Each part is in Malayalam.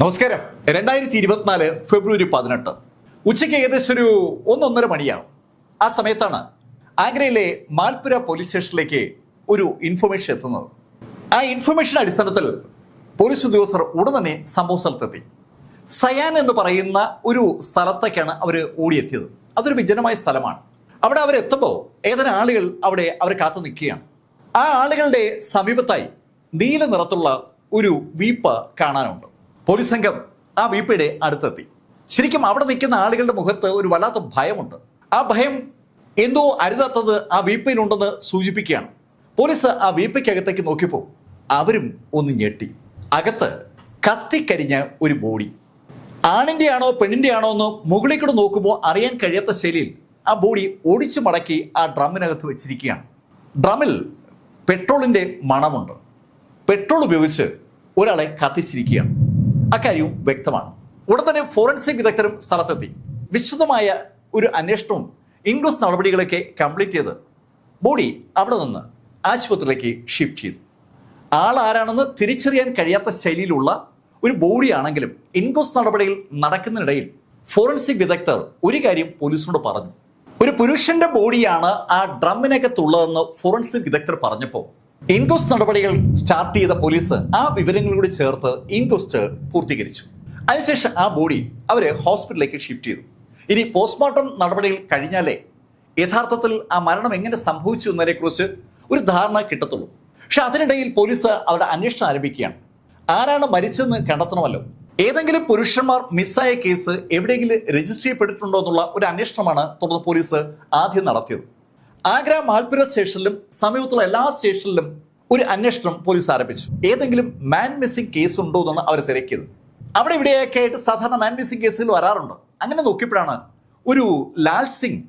നമസ്കാരം. രണ്ടായിരത്തി ഇരുപത്തിനാല് ഫെബ്രുവരി പതിനെട്ട്. ഉച്ചയ്ക്ക് ഏകദേശം ഒരു ഒന്നൊന്നര മണിയാവും. ആ സമയത്താണ് ആഗ്രയിലെ മാൽപുര പോലീസ് സ്റ്റേഷനിലേക്ക് ഒരു ഇൻഫർമേഷൻ എത്തുന്നത്. ആ ഇൻഫർമേഷൻ അടിസ്ഥാനത്തിൽ പോലീസ് ഉദ്യോഗസ്ഥർ ഉടൻ തന്നെ സംഭവ സ്ഥലത്തെത്തി സയാൻ എന്ന് പറയുന്ന ഒരു സ്ഥലത്തേക്കാണ് അവർ ഓടിയെത്തിയത്. അതൊരു വിജനമായ സ്ഥലമാണ്. അവിടെ അവരെത്തുമ്പോൾ ഏതാനും ആളുകൾ അവിടെ അവരെ കാത്തു നിൽക്കുകയാണ്. ആ ആളുകളുടെ സമീപത്തായി നീല നിറത്തുള്ള ഒരു വീപ്പ് കാണാനുണ്ട്. പോലീസ് സംഘം ആ വീപ്പയുടെ അടുത്തെത്തി. ശരിക്കും അവിടെ നിൽക്കുന്ന ആളുകളുടെ മുഖത്ത് ഒരു വല്ലാത്ത ഭയമുണ്ട്. ആ ഭയം എന്തോ അരുതാത്തത് ആ വീപ്പയിലുണ്ടെന്ന് സൂചിപ്പിക്കുകയാണ്. പോലീസ് ആ വീപ്പയ്ക്കകത്തേക്ക് നോക്കിയപ്പോൾ അവരും ഒന്ന് ഞെട്ടി. അകത്ത് കത്തിക്കരിഞ്ഞ ഒരു ബോഡി. ആണിന്റെ ആണോ പെണ്ണിന്റെ ആണോ എന്ന് മുകളിൽ കൂടെ നോക്കുമ്പോൾ അറിയാൻ കഴിയാത്ത ശൈലിയിൽ ആ ബോഡി ഒടിച്ചു മടക്കി ആ ഡ്രമ്മിനകത്ത് വെച്ചിരിക്കുകയാണ്. ഡ്രമ്മിൽ പെട്രോളിന്റെ മണമുണ്ട്. പെട്രോൾ ഉപയോഗിച്ച് ഒരാളെ കത്തിച്ചിരിക്കുകയാണ്. അക്കാര്യവും വ്യക്തമാണ്. ഉടൻ തന്നെ ഫോറൻസിക് വിദഗ്ധരും സ്ഥലത്തെത്തി. വിശദമായ ഒരു അന്വേഷണവും ഇൻക്വസ്റ്റ് നടപടികളൊക്കെ കംപ്ലീറ്റ് ചെയ്ത് ബോഡി അവിടെ നിന്ന് ആശുപത്രിയിലേക്ക് ഷിഫ്റ്റ് ചെയ്തു. ആൾ ആരാണെന്ന് തിരിച്ചറിയാൻ കഴിയാത്ത ശൈലിയിലുള്ള ഒരു ബോഡിയാണെങ്കിലും ഇൻക്വസ്റ്റ് നടപടികൾ നടക്കുന്നതിനിടയിൽ ഫോറൻസിക് വിദഗ്ധർ ഒരു കാര്യം പോലീസിനോട് പറഞ്ഞു. ഒരു പുരുഷന്റെ ബോഡിയാണ് ആ ഡ്രമ്മിനകത്തുള്ളതെന്ന് ഫോറൻസിക് വിദഗ്ധർ പറഞ്ഞപ്പോൾ ഇൻക്വസ്റ്റ് നടപടികൾ സ്റ്റാർട്ട് ചെയ്ത പോലീസ് ആ വിവരങ്ങളോട് ചേർത്ത് ഇൻക്വസ്റ്റ് പൂർത്തീകരിച്ചു. അതിനുശേഷം ആ ബോഡി അവരെ ഹോസ്പിറ്റലിലേക്ക് ഷിഫ്റ്റ് ചെയ്തു. ഇനി പോസ്റ്റ്മോർട്ടം നടപടികൾ കഴിഞ്ഞാലേ യഥാർത്ഥത്തിൽ ആ മരണം എങ്ങനെ സംഭവിച്ചു എന്നതിനെക്കുറിച്ച് ഒരു ധാരണ കിട്ടത്തുള്ളൂ. പക്ഷെ അതിനിടയിൽ പോലീസ് അവരുടെ അന്വേഷണം ആരംഭിക്കുകയാണ്. ആരാണ് മരിച്ചെന്ന് കണ്ടെത്തണമല്ലോ. ഏതെങ്കിലും പുരുഷന്മാർ മിസ്സായ കേസ് എവിടെയെങ്കിലും രജിസ്റ്റർ ചെയ്യപ്പെട്ടിട്ടുണ്ടോ എന്നുള്ള ഒരു അന്വേഷണമാണ് തുടർന്ന് പോലീസ് ആദ്യം നടത്തിയത്. ആഗ്ര മാൽപുര സ്റ്റേഷനിലും സമീപത്തുള്ള എല്ലാ സ്റ്റേഷനിലും ഒരു അന്വേഷണം പോലീസ് ആരംഭിച്ചു. ഏതെങ്കിലും മാൻ മിസ്സിംഗ് കേസ് ഉണ്ടോ എന്നാണ് അവർ തിരക്കിയത്. അവിടെ ഇവിടെയൊക്കെ ആയിട്ട് സാധാരണ മാൻ മിസ്സിംഗ് കേസിൽ വരാറുണ്ട്. അങ്ങനെ നോക്കിയപ്പോഴാണ് ഒരു ലാൽ സിംഗ്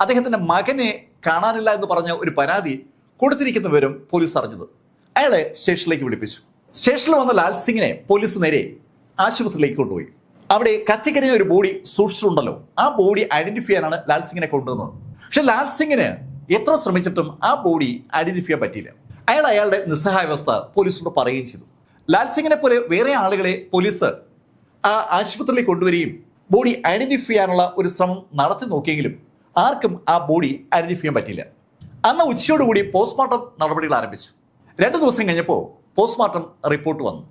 അദ്ദേഹത്തിന്റെ മകനെ കാണാനില്ല എന്ന് പറഞ്ഞ ഒരു പരാതി കൊടുത്തിരിക്കുന്ന വിവരം പോലീസ് അറിഞ്ഞത്. അയാളെ സ്റ്റേഷനിലേക്ക് വിളിപ്പിച്ചു. സ്റ്റേഷനിൽ വന്ന ലാൽ സിംഗിനെ പോലീസ് നേരെ ആശുപത്രിയിലേക്ക് കൊണ്ടുപോയി. അവിടെ കത്തിക്കരയ ഒരു ബോഡി സൂക്ഷിച്ചിട്ടുണ്ടല്ലോ. ആ ബോഡി ഐഡന്റിഫൈ ചെയ്യാനാണ് ലാൽ സിംഗിനെ കൊണ്ടുവന്നത്. പക്ഷെ ലാൽ സിംഗിന് എത്ര ശ്രമിച്ചിട്ടും ആ ബോഡി ഐഡന്റിഫൈ ചെയ്യാൻ പറ്റിയില്ല. അയാൾ അയാളുടെ നിസ്സഹായാവസ്ഥ പോലീസിനോട് പറയുകയും ചെയ്തു. ലാൽ സിംഗിനെ പോലെ വേറെ ആളുകളെ പോലീസ് ആ ആശുപത്രിയിൽ കൊണ്ടുവരികയും ബോഡി ഐഡന്റിഫൈ ചെയ്യാനുള്ള ഒരു ശ്രമം നടത്തി നോക്കിയെങ്കിലും ആർക്കും ആ ബോഡി ഐഡന്റിഫൈ ചെയ്യാൻ പറ്റില്ല അന്ന് ഉച്ചയോടുകൂടി പോസ്റ്റ്മോർട്ടം നടപടികൾ ആരംഭിച്ചു. രണ്ട് ദിവസം കഴിഞ്ഞപ്പോൾ പോസ്റ്റ്മോർട്ടം റിപ്പോർട്ട് വന്നു.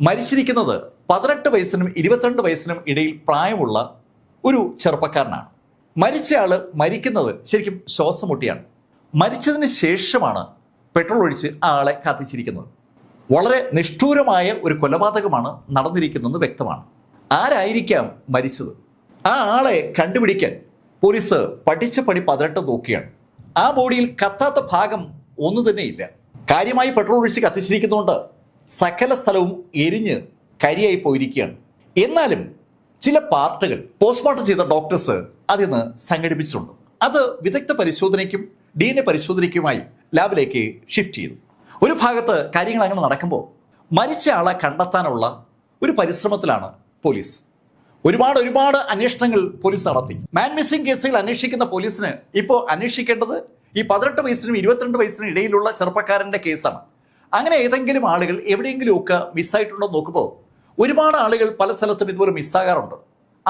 മരിച്ചിരിക്കുന്നത് പതിനെട്ട് വയസ്സിനും ഇരുപത്തിരണ്ട് വയസ്സിനും ഇടയിൽ പ്രായമുള്ള ഒരു ചെറുപ്പക്കാരനാണ്. മരിച്ചയാൾ മരിക്കുന്നത് ശരിക്കും ശ്വാസം മുട്ടിയാണ് മരിച്ചതിന് ശേഷമാണ് പെട്രോൾ ഒഴിച്ച് ആ ആളെ കത്തിച്ചിരിക്കുന്നത്. വളരെ നിഷ്ഠൂരമായ ഒരു കൊലപാതകമാണ് നടന്നിരിക്കുന്നതെന്ന് വ്യക്തമാണ്. ആരായിരിക്കാം മരിച്ചത്? ആ ആളെ കണ്ടുപിടിക്കാൻ പോലീസ് പഠിച്ച പണി പതിനെട്ട് നോക്കിയാണ് ആ ബോഡിയിൽ കത്താത്ത ഭാഗം ഒന്നു തന്നെയില്ല. കാര്യമായി പെട്രോൾ ഒഴിച്ച് കത്തിച്ചിരിക്കുന്നതുകൊണ്ട് സകല സ്ഥലവും എരിഞ്ഞ് കരിയായി പോയിരിക്കുകയാണ്. എന്നാലും ചില പാർട്ടുകൾ പോസ്റ്റ്മോർട്ടം ചെയ്ത ഡോക്ടേഴ്സ് അതിന്ന് സംഘടിപ്പിച്ചിട്ടുണ്ട്. അത് വിദഗ്ധ പരിശോധനയ്ക്കും ഡി എൻ എ പരിശോധനയ്ക്കുമായി ലാബിലേക്ക് ഷിഫ്റ്റ് ചെയ്തു. ഒരു ഭാഗത്ത് കാര്യങ്ങൾ അങ്ങനെ നടക്കുമ്പോൾ മരിച്ച ആളെ കണ്ടെത്താനുള്ള ഒരു പരിശ്രമത്തിലാണ് പോലീസ്. ഒരുപാട് ഒരുപാട് അന്വേഷണങ്ങൾ പോലീസ് നടത്തി. മാൻ മിസ്സിംഗ് കേസുകൾ അന്വേഷിക്കുന്ന പോലീസിന് ഇപ്പോൾ അന്വേഷിക്കേണ്ടത് ഈ പതിനെട്ട് വയസ്സിനും ഇരുപത്തിരണ്ട് വയസ്സിനും ഇടയിലുള്ള ചെറുപ്പക്കാരന്റെ കേസാണ്. അങ്ങനെ ഏതെങ്കിലും ആളുകൾ എവിടെയെങ്കിലുമൊക്കെ മിസ്സായിട്ടുണ്ടോ നോക്കുമ്പോൾ ഒരുപാട് ആളുകൾ പല സ്ഥലത്തും ഇതുപോലെ മിസ്സാകാറുണ്ട്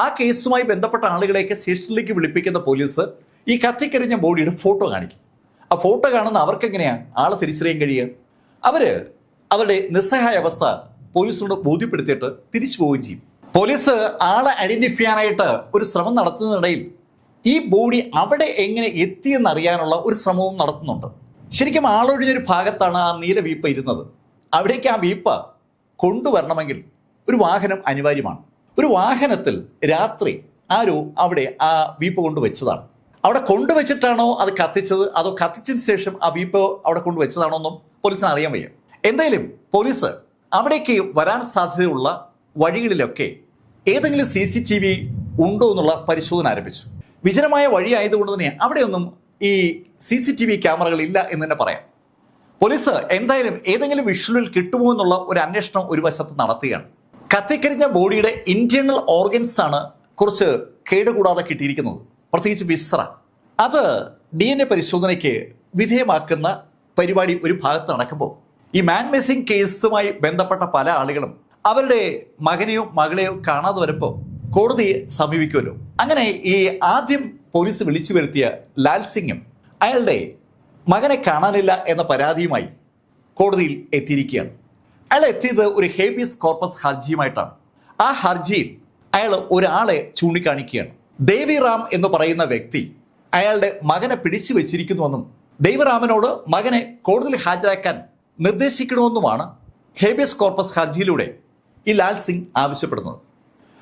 ആ കേസുമായി ബന്ധപ്പെട്ട ആളുകളെയൊക്കെ സ്റ്റേഷനിലേക്ക് വിളിപ്പിക്കുന്ന പോലീസ് ഈ കത്തിക്കരിഞ്ഞ ബോഡിയുടെ ഫോട്ടോ കാണിക്കും. ആ ഫോട്ടോ കാണുന്ന അവർക്ക് എങ്ങനെയാണ് ആളെ തിരിച്ചറിയാൻ കഴിയുക? അവർ അവരുടെ നിസ്സഹായ അവസ്ഥ പോലീസിനോട് ബോധ്യപ്പെടുത്തിയിട്ട് തിരിച്ചു പോവുകയും ചെയ്യും. പോലീസ് ആളെ ഐഡന്റിഫൈ ചെയ്യാനായിട്ട് ഒരു ശ്രമം നടത്തുന്നതിനിടയിൽ ഈ ബോഡി അവിടെ എങ്ങനെ എത്തിയെന്ന് അറിയാനുള്ള ഒരു ശ്രമവും നടത്തുന്നുണ്ട്. ശരിക്കും ആളൊഴിഞ്ഞൊരു ഭാഗത്താണ് ആ നീല വീപ്പ ഇരുന്നത്. അവിടേക്ക് ആ വീപ്പ കൊണ്ടുവരണമെങ്കിൽ ഒരു വാഹനം അനിവാര്യമാണ്. ഒരു വാഹനത്തിൽ രാത്രി ആരോ അവിടെ ആ വീപ്പ് കൊണ്ടുവച്ചതാണ് അവിടെ കൊണ്ടുവച്ചിട്ടാണോ അത് കത്തിച്ചത്? അതോ കത്തിച്ചതിന് ശേഷം ആ വീപ്പ് അവിടെ കൊണ്ടുവച്ചതാണോ എന്നും പോലീസിന് അറിയാൻ വയ്യ. എന്തായാലും പോലീസ് അവിടേക്ക് വരാൻ സാധ്യതയുള്ള വഴികളിലൊക്കെ ഏതെങ്കിലും സി സി ടി വി ഉണ്ടോ എന്നുള്ള പരിശോധന ആരംഭിച്ചു. വിജനമായ വഴി ആയതുകൊണ്ട് തന്നെ അവിടെയൊന്നും ഈ സി സി ടി വി ക്യാമറകൾ ഇല്ല എന്ന് തന്നെ പറയാം. പോലീസ് എന്തായാലും ഏതെങ്കിലും വിഷ്വലിൽ കിട്ടുമോ എന്നുള്ള ഒരു അന്വേഷണം ഒരു വശത്ത് നടത്തുകയാണ്. കത്തിക്കരിഞ്ഞ ബോഡിയുടെ ഇന്റേണൽ ഓർഗൻസ് ആണ് കുറച്ച് കേടുകൂടാതെ കിട്ടിയിരിക്കുന്നത്. പ്രത്യേകിച്ച് വിസ്ര അത് ഡി എൻ എ പരിശോധനയ്ക്ക് വിധേയമാക്കുന്ന പരിപാടി ഒരു ഭാഗത്ത് നടക്കുമ്പോൾ ഈ മാൻ മിസ്സിംഗ് കേസുമായി ബന്ധപ്പെട്ട പല ആളുകളും അവരുടെ മകനെയോ മകളെയോ കാണാതെ വരുമ്പോൾ കോടതിയെ സമീപിക്കുമല്ലോ. അങ്ങനെ ഈ ആദ്യം പോലീസ് വിളിച്ചു വരുത്തിയ ലാൽ സിംഗും അയാളുടെ മകനെ കാണാനില്ല എന്ന പരാതിയുമായി കോടതിയിൽ എത്തിയിരിക്കുകയാണ്. അയാൾ എത്തിയത് ഒരു ഹേബിയസ് കോർപ്പസ് ഹർജിയുമായിട്ടാണ്. ആ ഹർജിയിൽ അയാൾ ഒരാളെ ചൂണ്ടിക്കാണിക്കുകയാണ്. ദേവിറാം എന്ന് പറയുന്ന വ്യക്തി അയാളുടെ മകനെ പിടിച്ചു വെച്ചിരിക്കുന്നുവെന്നും ദൈവറാമനോട് മകനെ കോടതിയിൽ ഹാജരാക്കാൻ നിർദ്ദേശിക്കണമെന്നുമാണ് ഹേബിയസ് കോർപ്പസ് ഹർജിയിലൂടെ ഈ ലാൽ സിംഗ് ആവശ്യപ്പെടുന്നത്.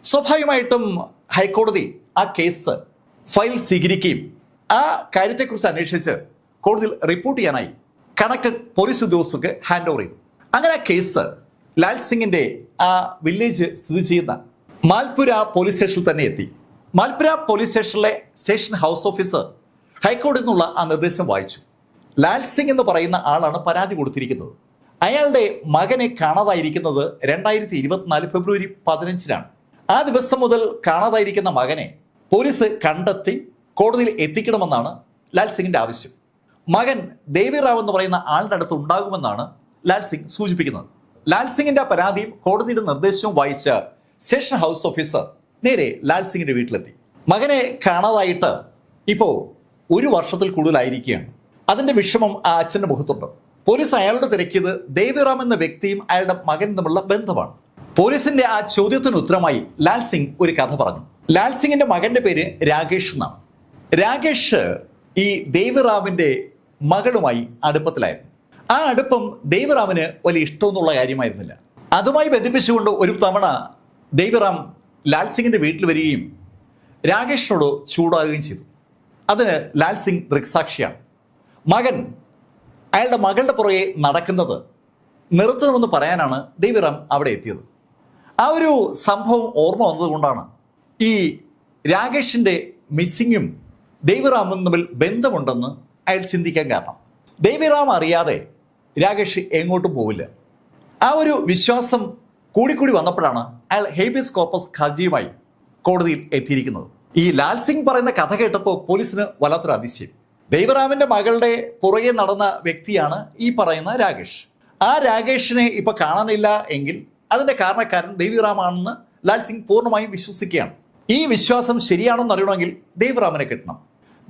സ്വാഭാവികമായിട്ടും ഹൈക്കോടതി ആ കേസ് ഫയൽ സ്വീകരിക്കുകയും ആ കാര്യത്തെക്കുറിച്ച് അന്വേഷിച്ച് കോടതിയിൽ റിപ്പോർട്ട് ചെയ്യാനായി കണക്റ്റഡ് പോലീസ് ഉദ്യോഗസ്ഥർക്ക് ഹാൻഡ് ഓവർ ചെയ്തു. അങ്ങനെ കേസ് ലാൽ സിംഗിന്റെ ആ വില്ലേജ് സ്ഥിതി ചെയ്യുന്ന മാൽപുര പോലീസ് സ്റ്റേഷനിൽ തന്നെ എത്തി. മാൽപുര പോലീസ് സ്റ്റേഷനിലെ സ്റ്റേഷൻ ഹൗസ് ഓഫീസർ ഹൈക്കോടതിയിൽ നിന്നുള്ള ആ നിർദ്ദേശം വായിച്ചു. ലാൽ സിംഗ് എന്ന് പറയുന്ന ആളാണ് പരാതി കൊടുത്തിരിക്കുന്നത്. അയാളുടെ മകനെ കാണാതായിരിക്കുന്നത് രണ്ടായിരത്തി ഇരുപത്തിനാല് ഫെബ്രുവരി പതിനഞ്ചിനാണ്. ആ ദിവസം മുതൽ കാണാതായിരിക്കുന്ന മകനെ പോലീസ് കണ്ടെത്തി കോടതിയിൽ എത്തിക്കണമെന്നാണ് ലാൽ സിംഗിന്റെ ആവശ്യം. മകൻ ദേവിറാവ് എന്ന് പറയുന്ന ആളുടെ അടുത്ത് ഉണ്ടാകുമെന്നാണ് ലാൽ സിംഗ് സൂചിപ്പിക്കുന്നത്. ലാൽ സിംഗിന്റെ ആ പരാതിയും കോടതിയുടെ നിർദ്ദേശവും വായിച്ച സെഷൻ ഹൗസ് ഓഫീസർ നേരെ ലാൽ സിംഗിന്റെ വീട്ടിലെത്തി. മകനെ കാണാതായിട്ട് ഇപ്പോ ഒരു വർഷത്തിൽ കൂടുതലായിരിക്കുകയാണ്. അതിന്റെ വിഷമം ആ അച്ഛന്റെ മുഖത്തുണ്ട്. പോലീസ് അയാളോട് തിരക്കിയത് ദേവിറാം എന്ന വ്യക്തിയും അയാളുടെ മകൻ തമ്മിലുള്ള ബന്ധമാണ്. പോലീസിന്റെ ആ ചോദ്യത്തിന് ഉത്തരമായി ലാൽ സിംഗ് ഒരു കഥ പറഞ്ഞു. ലാൽ സിംഗിന്റെ മകന്റെ പേര് രാകേഷ് എന്നാണ്. രാകേഷ് ഈ ദേവിറാമിന്റെ മകളുമായി അടുപ്പത്തിലായിരുന്നു. ആ അടുപ്പം ദൈവറാമിന് വലിയ ഇഷ്ടമൊന്നുള്ള കാര്യമായിരുന്നില്ല. അതുമായി ബന്ധിപ്പിച്ചുകൊണ്ട് ഒരു തവണ ദൈവറാം ലാൽ സിംഗിന്റെ വീട്ടിൽ വരികയും രാകേഷിനോട് ചൂടാകുകയും ചെയ്തു. അതിന് ലാൽ സിംഗ് ദൃക്സാക്ഷിയാണ്. മകൻ അയാളുടെ മകളുടെ പുറകെ നടക്കുന്നത് നിർത്തണമെന്ന് പറയാനാണ് ദൈവറാം അവിടെ എത്തിയത്. ആ ഒരു സംഭവം ഓർമ്മ വന്നതുകൊണ്ടാണ് ഈ രാകേഷിന്റെ മിസ്സിങ്ങും ദൈവറാമും തമ്മിൽ ബന്ധമുണ്ടെന്ന് അയാൾ ചിന്തിക്കാൻ കാരണം. ദൈവറാം അറിയാതെ രാകേഷ് എങ്ങോട്ടും പോവില്ല. ആ ഒരു വിശ്വാസം കൂടിക്കൂടി വന്നപ്പോഴാണ് അയാൾ ഹേബിയസ് കോപ്പസ് ഹർജിയുമായി കോടതിയിൽ എത്തിയിരിക്കുന്നത്. ഈ ലാൽ സിംഗ് പറയുന്ന കഥ കേട്ടപ്പോൾ പോലീസിന് വല്ലാത്തൊരു അതിശയം. ദൈവറാമിന്റെ മകളുടെ പുറകെ നടന്ന വ്യക്തിയാണ് ഈ പറയുന്ന രാകേഷ്. ആ രാകേഷിനെ ഇപ്പൊ കാണുന്നില്ല എങ്കിൽ അതിന്റെ കാരണക്കാരൻ ദേവിറാമാണെന്ന് ലാൽ സിംഗ് പൂർണമായും വിശ്വസിക്കുകയാണ്. ഈ വിശ്വാസം ശരിയാണെന്ന് അറിയണമെങ്കിൽ ദേവിറാമിനെ കിട്ടണം.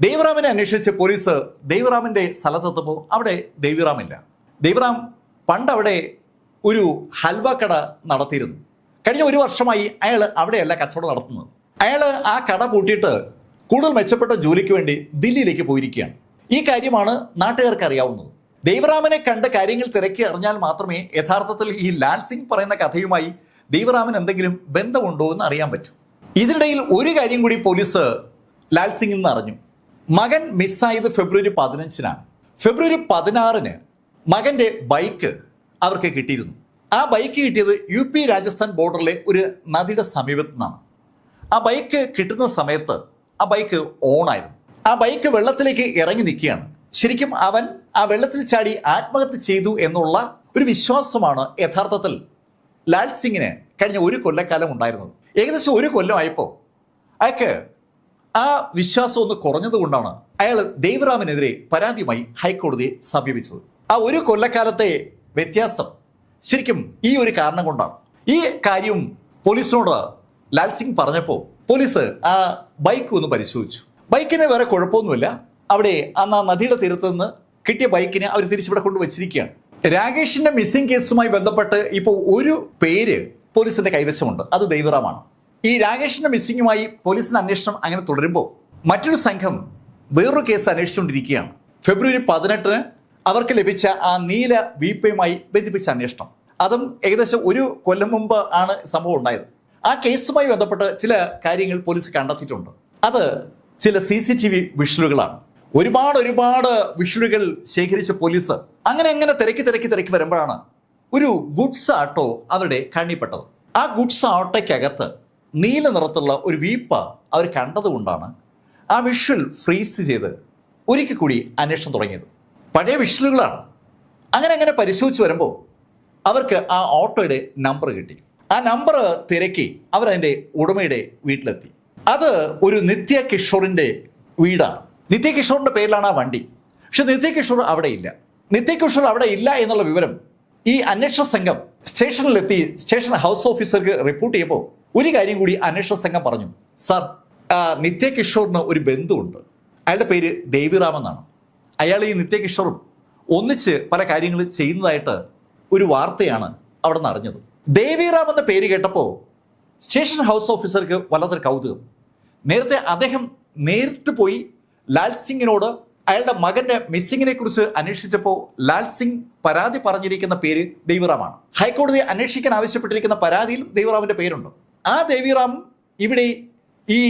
ദേവറാമിനെ അന്വേഷിച്ച് പോലീസ് ദേവിറാമിന്റെ സ്ഥലത്തെത്തുമ്പോൾ അവിടെ ദേവിറാമില്ല. ദേവറാം പണ്ടവിടെ ഒരു ഹൽവ കട നടത്തിയിരുന്നു. കഴിഞ്ഞ ഒരു വർഷമായി അയാൾ അവിടെയല്ല കച്ചവടം നടത്തുന്നത്. അയാൾ ആ കട പൂട്ടിയിട്ട് കൂടുതൽ മെച്ചപ്പെട്ട ജോലിക്ക് വേണ്ടി ദില്ലിയിലേക്ക് പോയിരിക്കുകയാണ്. ഈ കാര്യമാണ് നാട്ടുകാർക്ക് അറിയാവുന്നത്. ദൈവറാമനെ കണ്ട് കാര്യങ്ങൾ തിരക്കി അറിഞ്ഞാൽ മാത്രമേ യഥാർത്ഥത്തിൽ ഈ ലാൽ സിംഗ് പറയുന്ന കഥയുമായി ദൈവറാമൻ എന്തെങ്കിലും ബന്ധമുണ്ടോ എന്ന് അറിയാൻ പറ്റൂ. ഇതിനിടയിൽ ഒരു കാര്യം കൂടി പോലീസ് ലാൽ സിംഗിൽ നിന്ന് അറിഞ്ഞു. മകൻ മിസ്സായത് ഫെബ്രുവരി പതിനഞ്ചിനാണ്. ഫെബ്രുവരി പതിനാറിന് മകന്റെ ബൈക്ക് അവർക്ക് കിട്ടിയിരുന്നു. ആ ബൈക്ക് കിട്ടിയത് യു പി രാജസ്ഥാൻ ബോർഡറിലെ ഒരു നദിയുടെ സമീപത്തു നിന്നാണ് ആ ബൈക്ക് കിട്ടുന്ന സമയത്ത് ആ ബൈക്ക് ഓണായിരുന്നു. ആ ബൈക്ക് വെള്ളത്തിലേക്ക് ഇറങ്ങി നിൽക്കുകയാണ്. ശരിക്കും അവൻ ആ വെള്ളത്തിൽ ചാടി ആത്മഹത്യ ചെയ്തു എന്നുള്ള ഒരു വിശ്വാസമാണ് യഥാർത്ഥത്തിൽ ലാൽ സിംഗിന് കഴിഞ്ഞ ഒരു കൊല്ലക്കാലം ഉണ്ടായിരുന്നത്. ഏകദേശം ഒരു കൊല്ലമായപ്പോൾ അയാൾക്ക് ആ വിശ്വാസം ഒന്ന് കുറഞ്ഞതുകൊണ്ടാണ് അയാൾ ദേവറാമിനെതിരെ പരാതിയുമായി ഹൈക്കോടതിയെ സമീപിച്ചത്. ആ ഒരു കൊല്ലക്കാലത്തെ വ്യത്യാസം ശരിക്കും ഈ ഒരു കാരണം കൊണ്ടാണ്. ഈ കാര്യം പോലീസിനോട് ലാൽ സിംഗ് പറഞ്ഞപ്പോൾ പോലീസ് ആ ബൈക്ക് ഒന്ന് പരിശോധിച്ചു. ബൈക്കിന് വേറെ കുഴപ്പമൊന്നുമില്ല. അവിടെ അന്ന് ആ നദിയുടെ തീരത്ത് നിന്ന് കിട്ടിയ ബൈക്കിനെ അവർ തിരിച്ചിവിടെ കൊണ്ടുവച്ചിരിക്കുകയാണ്. രാകേഷിന്റെ മിസ്സിംഗ് കേസുമായി ബന്ധപ്പെട്ട് ഇപ്പോൾ ഒരു പേര് പോലീസിന്റെ കൈവശമുണ്ട്. അത് ദൈവറാമാണ്. ഈ രാകേഷിന്റെ മിസ്സിങ്ങുമായി പോലീസിന്റെ അന്വേഷണം അങ്ങനെ തുടരുമ്പോൾ മറ്റൊരു സംഘം വേറൊരു കേസ് അന്വേഷിച്ചുകൊണ്ടിരിക്കുകയാണ്. ഫെബ്രുവരി പതിനെട്ടിന് അവർക്ക് ലഭിച്ച ആ നീല വീപ്പയുമായി ബന്ധിപ്പിച്ച അന്വേഷണം. അതും ഏകദേശം ഒരു കൊല്ലം മുമ്പ് ആണ് സംഭവം ഉണ്ടായത്. ആ കേസുമായി ബന്ധപ്പെട്ട് ചില കാര്യങ്ങൾ പോലീസ് കണ്ടെത്തിയിട്ടുണ്ട്. അത് ചില സി സി ടി വി വിഷലുകളാണ് ഒരുപാട് ഒരുപാട് വിഷലുകൾ ശേഖരിച്ച പോലീസ് അങ്ങനെ അങ്ങനെ തിരക്കി തിരക്കി തിരക്കി വരുമ്പോഴാണ് ഒരു ഗുഡ്സ് ആട്ടോ അവരുടെ കണ്ണിപ്പെട്ടത്. ആ ഗുഡ്സ് ആട്ടോയ്ക്കകത്ത് നീല നിറത്തുള്ള ഒരു വീപ്പ അവർ കണ്ടതുകൊണ്ടാണ് ആ വിഷ്വൽ ഫ്രീസ് ചെയ്ത് ഒരിക്കൽ കൂടി അന്വേഷണം തുടങ്ങിയത്. പഴയ വിഷലുകളാണ്. അങ്ങനെ അങ്ങനെ പരിശോധിച്ച് വരുമ്പോൾ അവർക്ക് ആ ഓട്ടോയുടെ നമ്പർ കിട്ടി. ആ നമ്പർ തിരക്കി അവരതിന്റെ ഉടമയുടെ വീട്ടിലെത്തി. അത് ഒരു നിത്യ കിഷോറിന്റെ വീടാണ്. നിത്യ കിഷോറിന്റെ പേരിലാണ് ആ വണ്ടി. പക്ഷെ നിത്യ കിഷോർ അവിടെ ഇല്ല. നിത്യ കിഷോർ അവിടെ ഇല്ല എന്നുള്ള വിവരം ഈ അന്വേഷണ സംഘം സ്റ്റേഷനിലെത്തി സ്റ്റേഷൻ ഹൗസ് ഓഫീസർക്ക് റിപ്പോർട്ട് ചെയ്യുമ്പോൾ ഒരു കാര്യം കൂടി അന്വേഷണ സംഘം പറഞ്ഞു. സർ നിത്യ കിഷോറിന് ഒരു ബന്ധുവുണ്ട്. അയാളുടെ പേര് ദേവിറാം എന്നാണ് അയാൾ ഈ നിത്യകിഷോറും ഒന്നിച്ച് പല കാര്യങ്ങൾ ചെയ്യുന്നതായിട്ട് ഒരു വാർത്തയാണ് അവിടെ നിന്ന് അറിഞ്ഞത് ദേവിറാം എന്ന പേര് കേട്ടപ്പോൾ സ്റ്റേഷൻ ഹൗസ് ഓഫീസർക്ക് വല്ലാത്തൊരു കൗതുകം. നേരത്തെ അദ്ദേഹം നേരിട്ട് പോയി ലാൽ സിംഗിനോട് അയാളുടെ മകന്റെ മിസ്സിങ്ങിനെ കുറിച്ച് അന്വേഷിച്ചപ്പോൾ ലാൽ സിംഗ് പരാതി പറഞ്ഞിരിക്കുന്ന പേര് ദേവിറാമാണ്. ഹൈക്കോടതി അന്വേഷിക്കാൻ ആവശ്യപ്പെട്ടിരിക്കുന്ന പരാതിയിൽ ദേവിറാമിന്റെ പേരുണ്ട്. ആ ദേവിറാം ഇവിടെ ഈ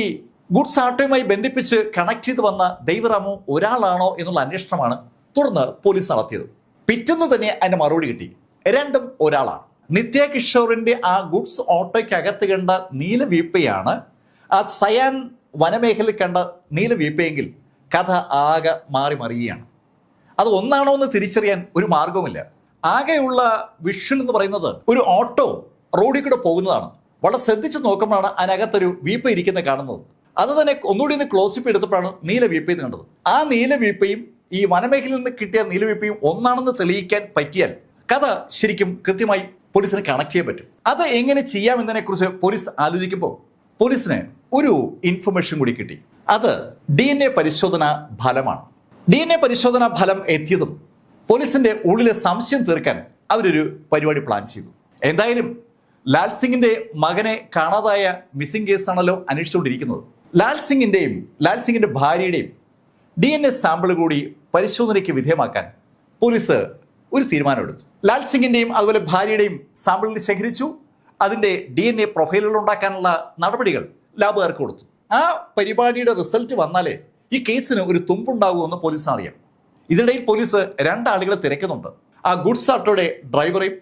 ഗുഡ്സ് ആട്ടോയുമായി ബന്ധിപ്പിച്ച് കണക്ട് ചെയ്ത് വന്ന ദേവിറാമോ ഒരാളാണോ എന്നുള്ള അന്വേഷണമാണ് തുടർന്ന് പോലീസ് നടത്തിയത്. പിറ്റെന്ന് തന്നെ അതിന്റെ മറുപടി കിട്ടി. രണ്ടും ഒരാളാണ്. നിത്യ കിഷോറിന്റെ ആ ഗുഡ്സ് ഓട്ടോയ്ക്കകത്ത് കണ്ട നീല വീപ്പയാണ് ആ സയാൻ വനമേഖലയിൽ കണ്ട നീല വീപ്പയെങ്കിൽ കഥ ആകെ മാറി മറിയുകയാണ്. അത് ഒന്നാണോ എന്ന് തിരിച്ചറിയാൻ ഒരു മാർഗവുമില്ല ആകെയുള്ള വിഷ്വൽ എന്ന് പറയുന്നത് ഒരു ഓട്ടോ റോഡിൽ കൂടെ പോകുന്നതാണ്. വളരെ ശ്രദ്ധിച്ച് നോക്കുമ്പോഴാണ് അതിനകത്തൊരു വീപ്പ ഇരിക്കുന്നത് കാണുന്നത്. അത് തന്നെ ഒന്നുകൂടി ഒന്ന് ക്ലോസിപ്പ് എടുത്തപ്പോഴാണ് നീല നിന്ന് കണ്ടത്. ആ നീല വീപ്പയും ഈ വനമേഖലയിൽ നിന്ന് കിട്ടിയ നീല വീപ്പയും ഒന്നാണെന്ന് തെളിയിക്കാൻ പറ്റിയാൽ കഥ ശരിക്കും കൃത്യമായി പോലീസിനെ കണക്ട് ചെയ്യാൻ പറ്റും. അത് എങ്ങനെ ചെയ്യാമെന്നതിനെ കുറിച്ച് പോലീസ് ആലോചിക്കുമ്പോൾ പോലീസിന് ഒരു ഇൻഫർമേഷൻ കൂടി കിട്ടി. അത് ഡി എൻ എ പരിശോധന ഫലമാണ്. ഡി എൻ എ പരിശോധന ഫലം എത്തിയതും പോലീസിന്റെ ഉള്ളിലെ സംശയം തീർക്കാൻ അവരൊരു പരിപാടി പ്ലാൻ ചെയ്തു. എന്തായാലും ലാൽ സിംഗിന്റെ മകനെ കാണാതായ മിസ്സിംഗ് കേസാണല്ലോ അന്വേഷിച്ചുകൊണ്ടിരിക്കുന്നത്. ലാൽ സിംഗിന്റെയും ലാൽ സിംഗിന്റെ ഭാര്യയുടെയും ഡി എൻ എ സാമ്പിൾ കൂടി പരിശോധനയ്ക്ക് വിധേയമാക്കാൻ പോലീസ് ഒരു തീരുമാനമെടുത്തു. ലാൽ സിംഗിന്റെയും അതുപോലെ ഭാര്യയുടെയും സാമ്പിളിൽ ശേഖരിച്ചു. അതിന്റെ ഡി എൻ എ പ്രൊഫൈലുകൾ ഉണ്ടാക്കാനുള്ള നടപടികൾ ലാബുകാർക്ക് കൊടുത്തു. ആ പരിപാടിയുടെ റിസൾട്ട് വന്നാലേ ഈ കേസിന് ഒരു തുമ്പുണ്ടാകുമെന്ന് പോലീസിന് അറിയാം. ഇതിനിടയിൽ പോലീസ് രണ്ടാളുകളെ തിരക്കുന്നുണ്ട്. ആ ഗുഡ്സ് ആട്ടോയുടെ ഡ്രൈവറെയും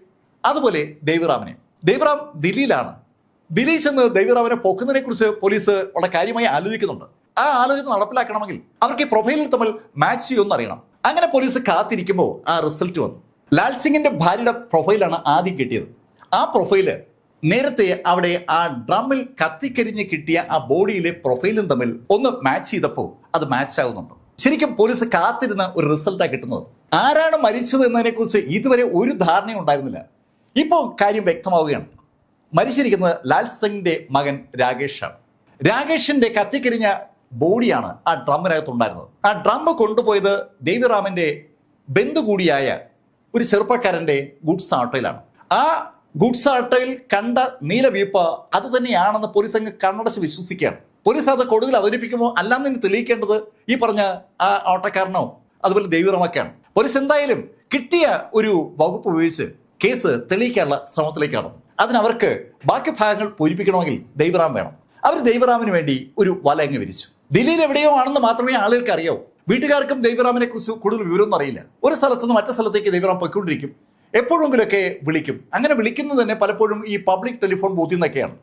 അതുപോലെ ദേവിറാമിനെയും. ദേവിറാം ദില്ലിയിലാണ്. ദില്ലി ചെന്ന് ദൈവറാവിനെ പൊക്കുന്നതിനെ കുറിച്ച് പോലീസ് വളരെ കാര്യമായി ആലോചിക്കുന്നുണ്ട്. ആ ആലോചന നടപ്പിലാക്കണമെങ്കിൽ അവർക്ക് ഈ പ്രൊഫൈലിൽ തമ്മിൽ മാച്ച് ചെയ്യുമെന്ന് അറിയണം. അങ്ങനെ പോലീസ് കാത്തിരിക്കുമ്പോൾ ആ റിസൾട്ട് വന്നു. ലാൽ സിംഗിന്റെ ഭാര്യയുടെ പ്രൊഫൈലാണ് ആദ്യം കിട്ടിയത്. ആ പ്രൊഫൈൽ നേരത്തെ അവിടെ ആ ഡ്രമ്മിൽ കത്തിക്കരിഞ്ഞ് കിട്ടിയ ആ ബോഡിയിലെ പ്രൊഫൈലും തമ്മിൽ ഒന്ന് മാച്ച് ചെയ്തപ്പോൾ അത് മാച്ച് ആകുന്നുണ്ട് ശരിക്കും പോലീസ് കാത്തിരുന്ന ഒരു റിസൾട്ടാണ് കിട്ടുന്നത്. ആരാണ് മരിച്ചത് എന്നതിനെ കുറിച്ച് ഇതുവരെ ഒരു ധാരണയും ഉണ്ടായിരുന്നില്ല. ഇപ്പോൾ കാര്യം വ്യക്തമാവുകയാണ്. മരിച്ചിരിക്കുന്നത് ലാൽ സിംഗിന്റെ മകൻ രാകേഷാണ്. രാകേഷിന്റെ കത്തിക്കരിഞ്ഞ ബോഡിയാണ് ആ ഡ്രമ്മിനകത്തുണ്ടായിരുന്നത്. ആ ഡ്രം കൊണ്ടുപോയത് ദേവിറാമിന്റെ ബന്ധു കൂടിയായ ഒരു ചെറുപ്പക്കാരന്റെ ഗുഡ്സ് ആട്ടോയിലാണ്. ആ ഗുഡ്സ് ആട്ടോയിൽ കണ്ട നീലവീപ്പ് അത് തന്നെയാണെന്ന് പോലീസ് അങ്ങ് കണ്ണടച്ച് വിശ്വസിക്കുകയാണ്. പോലീസ് അത് കൊടുതിൽ അവതരിപ്പിക്കുമ്പോൾ അല്ലാന്ന് തെളിയിക്കേണ്ടത് ഈ പറഞ്ഞ ആ ഓട്ടക്കാരനോ അതുപോലെ ദൈവറമൊക്കെയാണ്. പോലീസ് എന്തായാലും കിട്ടിയ ഒരു വകുപ്പ് ഉപയോഗിച്ച് കേസ് തെളിയിക്കാനുള്ള ശ്രമത്തിലേക്കാണ് അതിനവർക്ക് ബാക്കി ഭാഗങ്ങൾ പൂരിപ്പിക്കണമെങ്കിൽ ദൈവറാം വേണം. അവർ ദൈവറാമിന് വേണ്ടി ഒരു വല അങ്ങ് വിരിച്ചു. ദില്ലിയിൽ എവിടെയോ ആണെന്ന് മാത്രമേ ആളുകൾക്ക് അറിയാവൂ വീട്ടുകാർക്കും ദൈവറാമിനെ കുറിച്ച് കൂടുതൽ വിവരമൊന്നും അറിയില്ല. ഒരു സ്ഥലത്തുനിന്ന് മറ്റു സ്ഥലത്തേക്ക് ദൈവറാം പൊയ്ക്കൊണ്ടിരിക്കും. എപ്പോഴെങ്കിലൊക്കെ വിളിക്കും. അങ്ങനെ വിളിക്കുന്നത് തന്നെ പലപ്പോഴും ഈ പബ്ലിക് ടെലിഫോൺ ബൂത്തിൽ നിന്നൊക്കെയാണ്.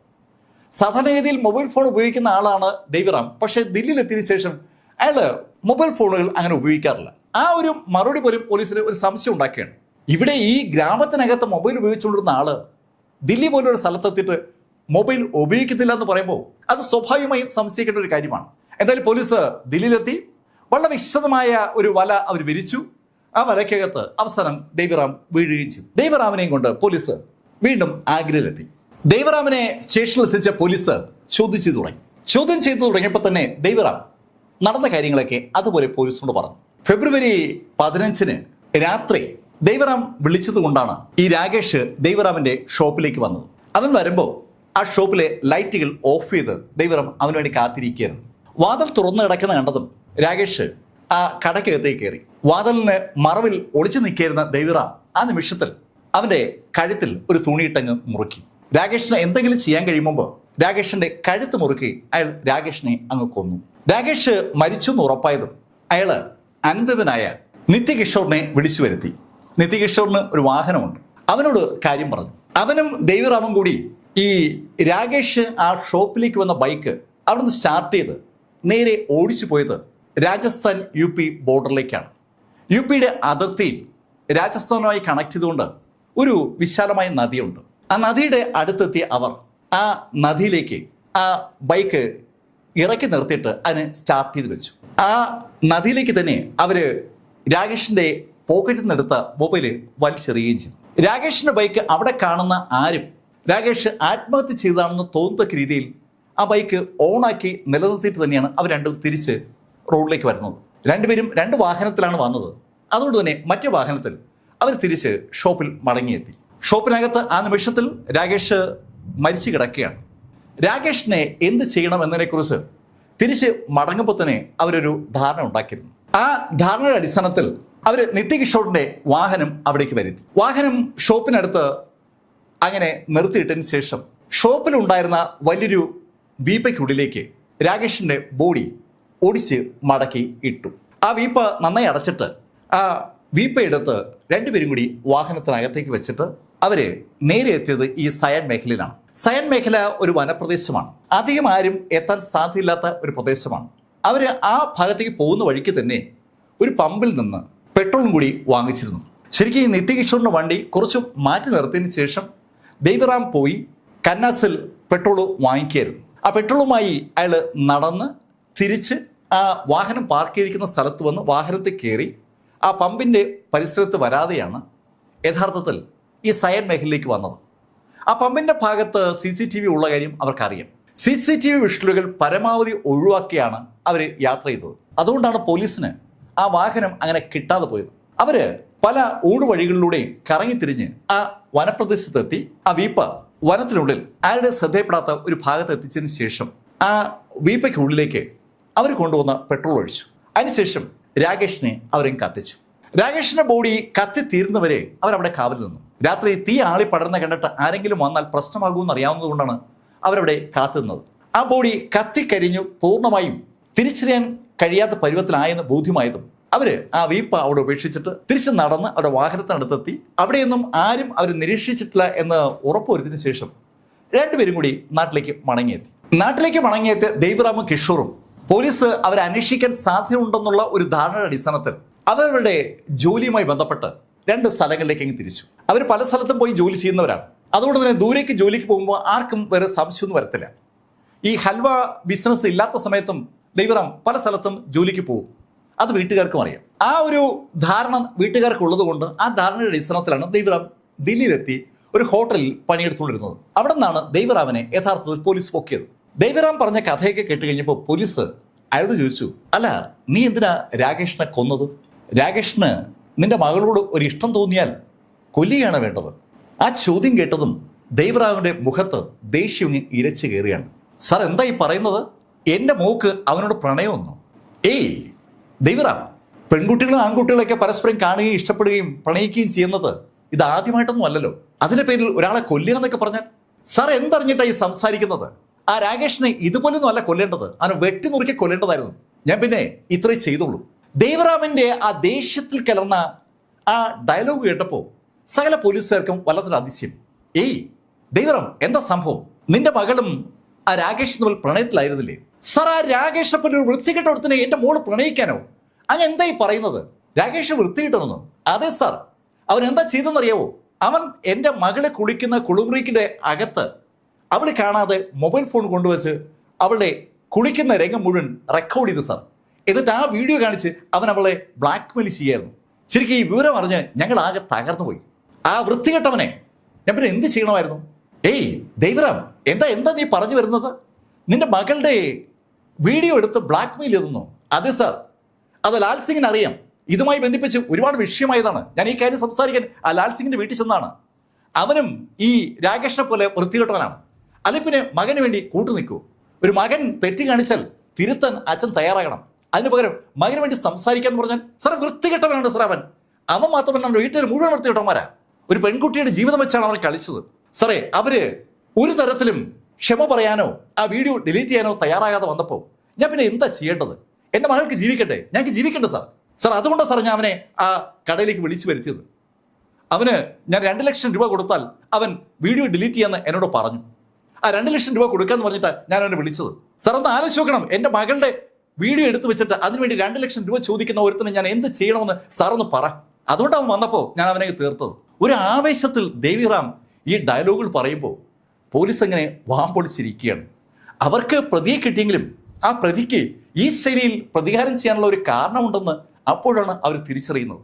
സാധാരണഗതിയിൽ മൊബൈൽ ഫോൺ ഉപയോഗിക്കുന്ന ആളാണ് ദൈവറാം. പക്ഷേ ദില്ലിയിലെത്തിയതിനു ശേഷം അയാൾ മൊബൈൽ ഫോണുകൾ അങ്ങനെ ഉപയോഗിക്കാറില്ല. ആ ഒരു മറുപടി പോലും പോലീസിന് ഒരു സംശയം ഉണ്ടാക്കുകയാണ്. ഇവിടെ ഈ ഗ്രാമത്തിനകത്ത് മൊബൈൽ ഉപയോഗിച്ചുകൊണ്ടിരുന്ന ആൾ ദില്ലി പോലൊരു സ്ഥലത്തെത്തിയിട്ട് മൊബൈൽ ഉപയോഗിക്കുന്നില്ല എന്ന് പറയുമ്പോൾ അത് സ്വാഭാവികമായും സംശയിക്കേണ്ട ഒരു കാര്യമാണ്. എന്തായാലും പോലീസ് ദില്ലിയിലെത്തി. വളരെ വിശദമായ ഒരു വല അവർ വിരിച്ചു. ആ വലയ്ക്കകത്ത് അവസാനം ദൈവറാം വീഴുകയും ചെയ്തു. ദൈവറാമിനെയും കൊണ്ട് പോലീസ് വീണ്ടും ആഗ്രയിലെത്തി. ദൈവറാമിനെ സ്റ്റേഷനിൽ എത്തിച്ച പോലീസ് ചോദ്യം ചെയ്തു തുടങ്ങി. ചോദ്യം ചെയ്തു തുടങ്ങിയപ്പോൾ തന്നെ ദൈവറാം നടന്ന കാര്യങ്ങളൊക്കെ അതുപോലെ പോലീസിനോട് പറഞ്ഞു. ഫെബ്രുവരി പതിനഞ്ചിന് രാത്രി ദൈവറാം വിളിച്ചത് കൊണ്ടാണ് ഈ രാകേഷ് ദൈവറാമിന്റെ ഷോപ്പിലേക്ക് വന്നത്. അവൻ വരുമ്പോൾ ആ ഷോപ്പിലെ ലൈറ്റുകൾ ഓഫ് ചെയ്ത് ദൈവറാം അവന് വേണ്ടി കാത്തിരിക്കുകയായിരുന്നു. വാതിൽ തുറന്നു കിടക്കുന്ന കണ്ടതും രാകേഷ് ആ കടക്കകത്തേക്ക് കയറി. വാതിലിന് മറവിൽ ഒളിച്ചു നിൽക്കിയിരുന്ന ദൈവറാം ആ നിമിഷത്തിൽ അവന്റെ കഴുത്തിൽ ഒരു തുണിയിട്ടങ്ങ് മുറുക്കി. രാകേഷിന് എന്തെങ്കിലും ചെയ്യാൻ കഴിയുമ്പോൾ രാകേഷിന്റെ കഴുത്ത് മുറുക്കി അയാൾ രാകേഷിനെ അങ്ങ് കൊന്നു. രാകേഷ് മരിച്ചു എന്ന് ഉറപ്പായതും അയാൾ അനന്തവനായ നിത്യകിഷോറിനെ വിളിച്ചു വരുത്തി. നിത്യകിഷോറിന് ഒരു വാഹനമുണ്ട്. അവനോട് കാര്യം പറഞ്ഞു. അവനും ദൈവറാമും കൂടി ഈ രാകേഷ് ആ ഷോപ്പിലേക്ക് വന്ന ബൈക്ക് അവിടുന്ന് സ്റ്റാർട്ട് ചെയ്ത് നേരെ ഓടിച്ചു പോയത് രാജസ്ഥാൻ യു പി ബോർഡറിലേക്കാണ്. യു പിയുടെ അതിർത്തിയിൽ രാജസ്ഥാനുമായി കണക്ട് ചെയ്തുകൊണ്ട് ഒരു വിശാലമായ നദിയുണ്ട്. ആ നദിയുടെ അടുത്തെത്തിയ അവർ ആ നദിയിലേക്ക് ആ ബൈക്ക് ഇറക്കി നിർത്തിയിട്ട് അതിനെ സ്റ്റാർട്ട് ചെയ്ത് വെച്ചു. ആ നദിയിലേക്ക് തന്നെ അവർ രാകേഷിന്റെ പോക്കറ്റിൽ നിന്നെടുത്ത മൊബൈൽ വലിച്ചെറിയുകയും ചെയ്തു. രാകേഷിന്റെ ബൈക്ക് അവിടെ കാണുന്ന ആരും രാകേഷ് ആത്മഹത്യ ചെയ്താണെന്ന് തോന്നത്തക്ക രീതിയിൽ ആ ബൈക്ക് ഓണാക്കി നിലനിർത്തിയിട്ട് തന്നെയാണ് അവർ രണ്ടും തിരിച്ച് റോഡിലേക്ക് വരുന്നത്. രണ്ടുപേരും രണ്ട് വാഹനത്തിലാണ് വന്നത്. അതുകൊണ്ട് തന്നെ മറ്റേ വാഹനത്തിൽ അവർ തിരിച്ച് ഷോപ്പിൽ മടങ്ങിയെത്തി. ഷോപ്പിനകത്ത് ആ നിമിഷത്തിൽ രാകേഷ് മരിച്ചു കിടക്കുകയാണ്. രാകേഷിനെ എന്ത് ചെയ്യണം എന്നതിനെക്കുറിച്ച് തിരിച്ച് മടങ്ങുമ്പോൾ തന്നെ അവരൊരു ധാരണ ഉണ്ടാക്കിയിരുന്നു. ആ ധാരണയുടെ അടിസ്ഥാനത്തിൽ അവർ നിത്യകിഷോറിന്റെ വാഹനം അവിടേക്ക് വരുത്തി വാഹനം ഷോപ്പിനടുത്ത് അങ്ങനെ നിർത്തിയിട്ടതിന് ശേഷം ഷോപ്പിലുണ്ടായിരുന്ന വലിയൊരു വീപ്പയ്ക്കുള്ളിലേക്ക് രാകേഷിന്റെ ബോഡി ഒടിച്ച് മടക്കി ഇട്ടു. ആ വീപ്പ നന്നായി അടച്ചിട്ട് ആ വീപ്പ എടുത്ത് രണ്ടുപേരും കൂടി വാഹനത്തിനകത്തേക്ക് വെച്ചിട്ട് അവർ നേരെ എത്തിയത് ഈ സയൻ മേഖലയിലാണ്. സയൻ മേഖല ഒരു വനപ്രദേശമാണ്. അധികം ആരും എത്താൻ സാധ്യമില്ലാത്ത ഒരു പ്രദേശമാണ്. അവർ ആ ഭാഗത്തേക്ക് പോകുന്ന വഴിക്ക് തന്നെ ഒരു പമ്പിൽ നിന്ന് പെട്രോളും കൂടി വാങ്ങിച്ചിരുന്നു. ശരിക്കും ഈ നിത്യകിഷോറിന്റെ വണ്ടി കുറച്ച് മാറ്റി നിർത്തിയതിന് ശേഷം ദൈവറാം പോയി കന്നാസിൽ പെട്രോൾ വാങ്ങിക്കായിരുന്നു. ആ പെട്രോളുമായി അയാൾ നടന്ന് തിരിച്ച് ആ വാഹനം പാർക്ക് ചെയ്തിരിക്കുന്ന സ്ഥലത്ത് വന്ന് വാഹനത്തിൽ കയറി ആ പമ്പിന്റെ പരിസരത്ത് വരാതെയാണ് യഥാർത്ഥത്തിൽ ഈ സയൻ മേഖലയിലേക്ക് വന്നത്. ആ പമ്പിന്റെ ഭാഗത്ത് സി സി ടി വി ഉള്ള കാര്യം അവർക്കറിയാം. സി സി ടി വി വിഷലുകൾ പരമാവധി ഒഴിവാക്കിയാണ് അവർ യാത്ര ചെയ്തത്. അതുകൊണ്ടാണ് പോലീസിന് ആ വാഹനം അങ്ങനെ കിട്ടാതെ പോയത്. അവർ പല ഊടുവഴികളിലൂടെയും കറങ്ങിത്തിരിഞ്ഞ് ആ വനപ്രദേശത്തെത്തി. ആ വീപ്പ വനത്തിനുള്ളിൽ ആരുടെ ശ്രദ്ധയപ്പെടാത്ത ഒരു ഭാഗത്ത് എത്തിച്ചതിന് ശേഷം ആ വീപ്പയ്ക്കുള്ളിലേക്ക് അവർ കൊണ്ടുവന്ന പെട്രോൾ ഒഴിച്ചു. അതിനുശേഷം രാകേഷിനെ അവരും കത്തിച്ചു. രാകേഷിന്റെ ബോഡി കത്തി തീർന്നവരെ അവരവിടെ കാവൽ നിന്നു. രാത്രി തീ ആളി പടർന്ന കണ്ടിട്ട് ആരെങ്കിലും വന്നാൽ പ്രശ്നമാകുമെന്ന് അറിയാവുന്നതുകൊണ്ടാണ് അവരവിടെ കാത്തുന്നത് ആ ബോഡി കത്തിക്കരിഞ്ഞു പൂർണമായും തിരിച്ചറിയാൻ കഴിയാത്ത പരുവത്തിലായെന്ന് ബോധ്യമായതും അവർ ആ വീപ്പ അവിടെ ഉപേക്ഷിച്ചിട്ട് തിരിച്ച് നടന്ന് അവരുടെ വാഹനത്തിനടുത്തെത്തി. അവിടെയൊന്നും ആരും അവർ നിരീക്ഷിച്ചിട്ടില്ല എന്ന് ഉറപ്പുവരുത്തിന് ശേഷം രണ്ടുപേരും കൂടി നാട്ടിലേക്ക് മടങ്ങിയെത്തി. നാട്ടിലേക്ക് മടങ്ങിയെത്തിയ ദൈവറാമും കിഷോറും പോലീസ് അവരെ അന്വേഷിക്കാൻ സാധ്യതയുണ്ടെന്നുള്ള ഒരു ധാരണയുടെ അടിസ്ഥാനത്തിൽ അവരുടെ ജോലിയുമായി ബന്ധപ്പെട്ട് രണ്ട് സ്ഥലങ്ങളിലേക്ക് അങ്ങ് തിരിച്ചു. അവർ പല സ്ഥലത്തും പോയി ജോലി ചെയ്യുന്നവരാണ്. അതുകൊണ്ട് തന്നെ ദൂരേക്ക് ജോലിക്ക് പോകുമ്പോൾ ആർക്കും വേറെ സംശയമൊന്നും വരത്തില്ല. ഈ ഹൽവ ബിസിനസ് ഇല്ലാത്ത സമയത്തും ദൈവറാം പല സ്ഥലത്തും ജോലിക്ക് പോകും. അത് വീട്ടുകാർക്കും അറിയാം. ആ ഒരു ധാരണ വീട്ടുകാർക്ക് ഉള്ളത് കൊണ്ട് ആ ധാരണയുടെ അടിസ്ഥാനത്തിലാണ് ദൈവറാം ദില്ലിയിലെത്തി ഒരു ഹോട്ടലിൽ പണിയെടുത്തുകൊണ്ടിരുന്നത്. അവിടെ നിന്നാണ് ദൈവറാമിനെ യഥാർത്ഥത്തിൽ പോലീസ് പൊക്കിയത്. ദൈവറാം പറഞ്ഞ കഥയൊക്കെ കേട്ട് കഴിഞ്ഞപ്പോൾ പോലീസ് അയാളോട് ചോദിച്ചു അല്ല നീ എന്തിനാ രാകേഷിനെ കൊന്നത്? രാകേഷിന് നിന്റെ മകളോട് ഒരു ഇഷ്ടം തോന്നിയാൽ കൊല്ലുകയാണ് വേണ്ടത്. ആ ചോദ്യം കേട്ടതും ദൈവറാമിന്റെ മുഖത്ത് ദേഷ്യം ഇരച്ചു കയറിയാണ് സാർ എന്താ ഈ പറയുന്നത്? എന്റെ മോക്ക് അവനോട് പ്രണയമൊന്നു ഏയ് ദൈവറാം പെൺകുട്ടികളും ആൺകുട്ടികളൊക്കെ പരസ്പരം കാണുകയും ഇഷ്ടപ്പെടുകയും പ്രണയിക്കുകയും ചെയ്യുന്നത് ഇത് ആദ്യമായിട്ടൊന്നും അല്ലല്ലോ. അതിന്റെ പേരിൽ ഒരാളെ കൊല്ലുക എന്നൊക്കെ പറഞ്ഞാൽ സാർ എന്തറിഞ്ഞിട്ടാ ഈ സംസാരിക്കുന്നത്? ആ രാകേഷിനെ ഇതുപോലൊന്നും അല്ല കൊല്ലേണ്ടത്. അവനെ വെട്ടി നുറുക്കി കൊല്ലേണ്ടതായിരുന്നു. ഞാൻ പിന്നെ ഇത്രയും ചെയ്തോളൂ ദേവറാമിന്റെ ആ ദേഷ്യത്തിൽ കലർന്ന ആ ഡയലോഗ് കേട്ടപ്പോൾ സകല പോലീസുകാർക്കും വല്ലാത്തൊരു അതിശയം. ഏയ് ദൈവറാം എന്താ സംഭവം? നിന്റെ മകളും ആ രാകേഷ് തമ്മിൽ പ്രണയത്തിലായിരുന്നില്ലേ? സാർ ആ രാകേഷ് ഒരു വൃത്തികെട്ട ഒരുത്തിനെ എന്റെ മോൾ പ്രണയിക്കാനോ? അങ്ങ് എന്തായി പറയുന്നത്? രാകേഷ് വൃത്തികിട്ടെന്നോ അതെ സാർ. അവൻ എന്താ ചെയ്തെന്നറിയാവോ അവൻ എന്റെ മകളെ കുളിക്കുന്ന കുളിമുറിക്കിന്റെ അകത്ത് അവൾ കാണാതെ മൊബൈൽ ഫോൺ കൊണ്ടുവച്ച് അവളുടെ കുളിക്കുന്ന രംഗം മുഴുവൻ റെക്കോർഡ് ചെയ്തു സാർ. എന്നിട്ട് ആ വീഡിയോ കാണിച്ച് അവൻ അവളെ ബ്ലാക്ക്മെയിൽ ചെയ്യായിരുന്നു. ശരിക്കും ഈ വിവരം അറിഞ്ഞ് ഞങ്ങൾ ആകെ തകർന്നു പോയി. ആ വൃത്തികെട്ടവനെ ഞാൻ പിന്നെ എന്ത് ചെയ്യണമായിരുന്നു? ഏയ് ദൈവറാം എന്താ എന്താ നീ പറഞ്ഞു വരുന്നത്? നിന്റെ മകളുടെ വീഡിയോ എടുത്ത് ബ്ലാക്ക് മെയിൽ ചെയ്തെന്നോ? അതെ സാർ അത് ലാൽ സിംഗിന് അറിയാം. ഇതുമായി ബന്ധിപ്പിച്ച് ഒരുപാട് വിഷയമായതാണ്. ഞാൻ ഈ കാര്യം സംസാരിക്കാൻ ആ ലാൽ സിംഗിന്റെ വീട്ടിൽ ചെന്നാണ്. അവനും ഈ രാകേഷിനെ പോലെ വൃത്തികെട്ടവനാണ്. അല്ലെ പിന്നെ മകന് വേണ്ടി കൂട്ടു നിൽക്കൂ. ഒരു മകൻ തെറ്റി കാണിച്ചാൽ തിരുത്താൻ അച്ഛൻ തയ്യാറാകണം. അതിന് പകരം മകന് വേണ്ടി സംസാരിക്കാൻ പറഞ്ഞാൽ സാർ വൃത്തികെട്ടവനാണ് സാർ അവൻ. അവൻ മാത്രമല്ല വീട്ടിൽ മുഴുവൻ വൃത്തികെട്ടവന്മാരാ. ഒരു പെൺകുട്ടിയുടെ ജീവിതം വെച്ചാണ് അവർ കളിച്ചത്. സാറേ അവർ ഒരു തരത്തിലും ക്ഷമ പറയാനോ? ആ വീഡിയോ ഡിലീറ്റ് ചെയ്യാനോ തയ്യാറാകാതെ വന്നപ്പോൾ ഞാൻ പിന്നെ എന്താ ചെയ്യേണ്ടത്? എന്റെ മകൾക്ക് ജീവിക്കട്ടെ? ഞങ്ങൾക്ക് ജീവിക്കണ്ടേ സാർ. സാർ അതുകൊണ്ടാണ് സാർ ഞാൻ അവനെ ആ കടയിലേക്ക് വിളിച്ചു വരുത്തിയത്. അവന് ഞാൻ രണ്ട് ലക്ഷം രൂപ കൊടുത്താൽ അവൻ വീഡിയോ ഡിലീറ്റ് ചെയ്യാന്ന് എന്നോട് പറഞ്ഞു. ആ രണ്ട് ലക്ഷം രൂപ കൊടുക്കാന്ന് പറഞ്ഞിട്ടാണ് ഞാൻ അവനെ വിളിച്ചത്. സാർ ഒന്ന് ആലോചിക്കണം എന്റെ മകളുടെ വീഡിയോ എടുത്തു വെച്ചിട്ട് അതിനുവേണ്ടി രണ്ട് ലക്ഷം രൂപ ചോദിക്കുന്ന ഒരുത്തനെ ഞാൻ എന്ത് ചെയ്യണമെന്ന് സാർ ഒന്ന് പറ. അതുകൊണ്ട് അവൻ വന്നപ്പോൾ ഞാൻ അവനെ തീർത്തത്. ഒരു ആവേശത്തിൽ ദേവിറാം ഈ ഡയലോഗുകൾ പറയുമ്പോൾ പോലീസ് അങ്ങനെ വാമ്പൊളിച്ചിരിക്കുകയാണ് അവർക്ക് പ്രതിയെ കിട്ടിയെങ്കിലും ആ പ്രതിക്ക് ഈ ശൈലിയിൽ പ്രതികാരം ചെയ്യാനുള്ള ഒരു കാരണമുണ്ടെന്ന് അപ്പോഴാണ് അവർ തിരിച്ചറിയുന്നത്.